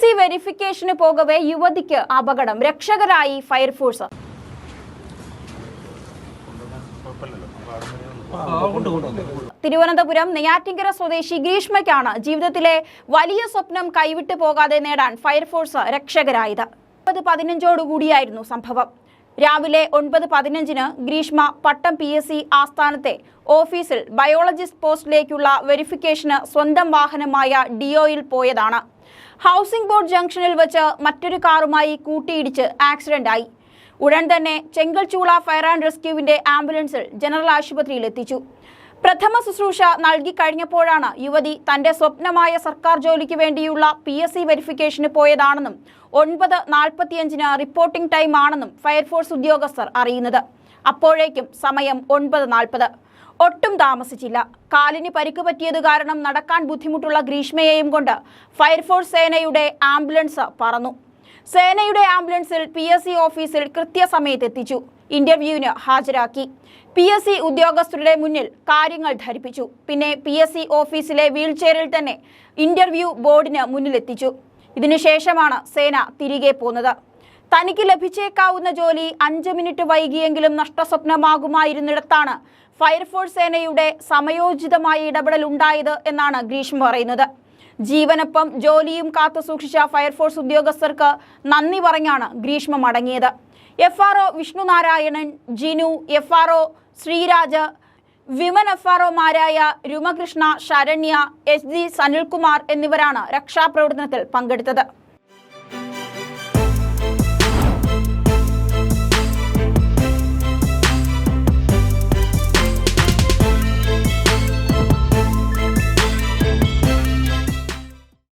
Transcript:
C വെരിഫിക്കേഷന് പോകവെ യുവതിക്ക് അപകടം. രക്ഷകരായി fire force Thiruvananthapuram Neyyattinkara സ്വദേശി ഗ്രീഷ്മയ്ക്കാണ് ജീവിതത്തിലെ വലിയ സ്വപ്നം കൈവിട്ടു പോകാതെ നേടാൻ ഫയർഫോഴ്സ് രക്ഷകരായത്. പതിനഞ്ചോടുകൂടിയായിരുന്നു സംഭവം. രാവിലെ ഒൻപത് പതിനഞ്ചിന് Greeshma Pattom P S C ആസ്ഥാനത്തെ ഓഫീസിൽ ബയോളജിസ്റ്റ് പോസ്റ്റിലേക്കുള്ള വെരിഫിക്കേഷന് സ്വന്തം വാഹനമായ ഡിഒയിൽ പോയതാണ്. ഹൗസിംഗ് ബോർഡ് ജംഗ്ഷനിൽ വെച്ച് മറ്റൊരു കാറുമായി കൂട്ടിയിടിച്ച് ആക്സിഡന്റായി. ഉടൻ തന്നെ ചെങ്കൽച്ചൂള ഫയർ ആൻഡ് റെസ്ക്യൂവിന്റെ ആംബുലൻസിൽ ജനറൽ ആശുപത്രിയിൽ എത്തിച്ചു. പ്രഥമ ശുശ്രൂഷ നൽകി കഴിഞ്ഞപ്പോഴാണ് യുവതി തന്റെ സ്വപ്നമായ സർക്കാർ ജോലിക്ക് വേണ്ടിയുള്ള പി എസ് സി വെരിഫിക്കേഷന് പോയതാണെന്നും ഒൻപത് നാൽപ്പത്തിയഞ്ചിന് റിപ്പോർട്ടിംഗ് ടൈം ആണെന്നും ഫയർഫോഴ്സ് ഉദ്യോഗസ്ഥർ അറിയുന്നത്. അപ്പോഴേക്കും സമയം ഒൻപത് നാൽപ്പത്. ഒട്ടും താമസിച്ചില്ല. കാലിന് പരിക്ക് പറ്റിയത് കാരണം നടക്കാൻ ബുദ്ധിമുട്ടുള്ള ഗ്രീഷ്മയെയും കൊണ്ട് ഫയർഫോഴ്സ് സേനയുടെ ആംബുലൻസ് പറന്നു. സേനയുടെ ആംബുലൻസിൽ പി എസ് സി ഓഫീസിൽ കൃത്യസമയത്ത് എത്തിച്ചു ഇന്റർവ്യൂവിന് ഹാജരാക്കി. പി എസ് സി ഉദ്യോഗസ്ഥരുടെ മുന്നിൽ കാര്യങ്ങൾ ധരിപ്പിച്ചു. പിന്നെ പി എസ് സി ഓഫീസിലെ വീൽചെയറിൽ തന്നെ ഇന്റർവ്യൂ ബോർഡിന് മുന്നിലെത്തിച്ചു. ഇതിനുശേഷമാണ് സേന തിരികെ പോന്നത്. തനിക്ക് ലഭിച്ചേക്കാവുന്ന ജോലി അഞ്ച് മിനിറ്റ് വൈകിയെങ്കിലും നഷ്ടസ്വപ്നമാകുമായിരുന്നിടത്താണ് ഫയർഫോഴ്സ് സേനയുടെ സമയോചിതമായ ഇടപെടൽ ഉണ്ടായത് എന്നാണ് ഗ്രീഷ്മ പറയുന്നത്. ജീവനൊപ്പം ജോലിയും കാത്തു സൂക്ഷിച്ച ഫയർഫോഴ്സ് ഉദ്യോഗസ്ഥർക്ക് നന്ദി പറഞ്ഞാണ് ഗ്രീഷ്മ മടങ്ങിയത് F R O Vishnu Narayanan Jinu F R O Sreeraj women F R ഒമാരായ Ramakrishna Saranya S G Sanilkumar എന്നിവരാണ് രക്ഷാപ്രവർത്തനത്തിൽ പങ്കെടുത്തത്.